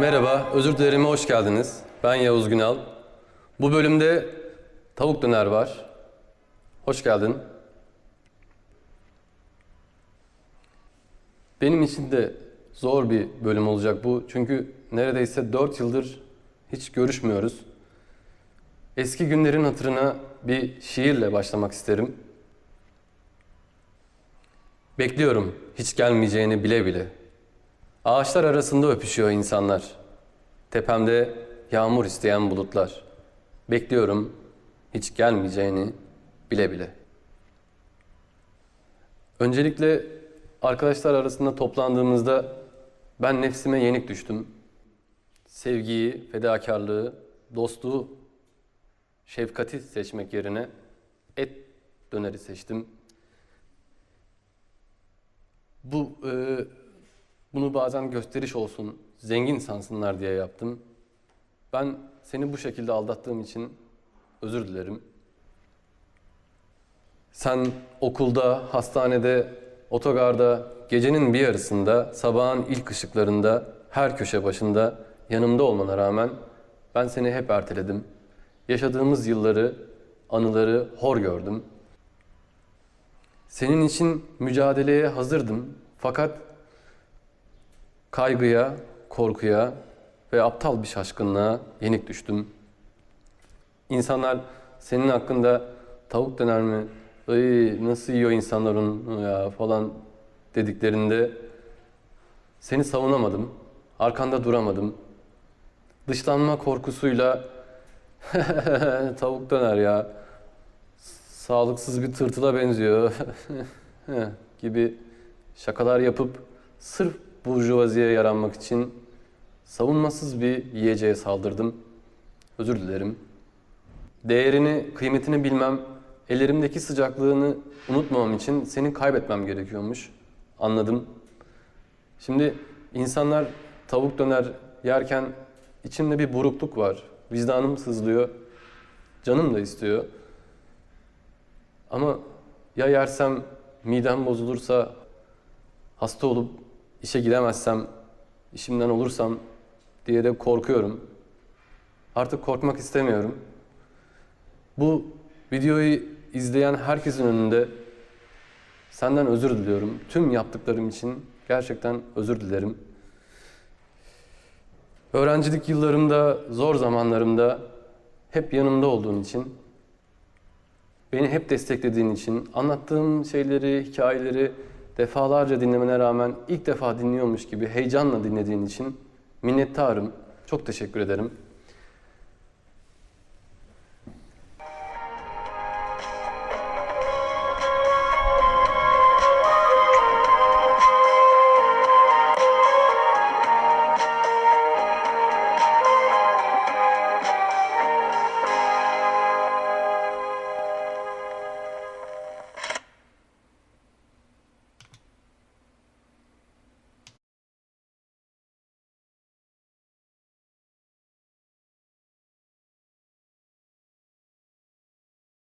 Merhaba, özür dilerime hoş geldiniz. Ben Yavuz Günal. Bu bölümde tavuk döner var. Hoş geldin. Benim için de zor bir bölüm olacak bu. Çünkü neredeyse 4 yıldır hiç görüşmüyoruz. Eski günlerin hatırına bir şiirle başlamak isterim. Bekliyorum hiç gelmeyeceğini bile bile. Ağaçlar arasında öpüşüyor insanlar. Tepemde yağmur isteyen bulutlar. Bekliyorum hiç gelmeyeceğini bile bile. Öncelikle arkadaşlar arasında toplandığımızda ben nefsime yenik düştüm. Sevgiyi, fedakarlığı, dostluğu, şefkati seçmek yerine et döneri seçtim. Bu e, bunu bazen gösteriş olsun, zengin sansınlar diye yaptım. Ben seni bu şekilde aldattığım için özür dilerim. Sen okulda, hastanede, otogarda, gecenin bir yarısında, sabahın ilk ışıklarında, her köşe başında yanımda olmana rağmen ben seni hep erteledim. Yaşadığımız yılları, anıları hor gördüm. Senin için mücadeleye hazırdım. Fakat kaygıya, korkuya ve aptal bir şaşkınlığa yenik düştüm. İnsanlar senin hakkında tavuk döner mi, Ay, nasıl yiyor insanlar onu ya falan dediklerinde seni savunamadım, arkanda duramadım. Dışlanma korkusuyla tavuk döner ya, sağlıksız bir tırtıla benziyor gibi şakalar yapıp sırf burjuvaziye yaranmak için savunmasız bir yiyeceğe saldırdım. Özür dilerim. Değerini, kıymetini bilmem, ellerimdeki sıcaklığını unutmamam için seni kaybetmem gerekiyormuş. Anladım. Şimdi insanlar tavuk döner yerken içimde bir burukluk var. Vicdanım sızlıyor. Canım da istiyor. Ama ya yersem midem bozulursa, hasta olup işe gidemezsem, işimden olursam diye de korkuyorum. Artık korkmak istemiyorum. Bu videoyu izleyen herkesin önünde senden özür diliyorum. Tüm yaptıklarım için gerçekten özür dilerim. Öğrencilik yıllarımda, zor zamanlarımda hep yanımda olduğun için, beni hep desteklediğin için, anlattığım şeyleri, hikayeleri defalarca dinlemene rağmen ilk defa dinliyormuş gibi heyecanla dinlediğin için minnettarım. Çok teşekkür ederim.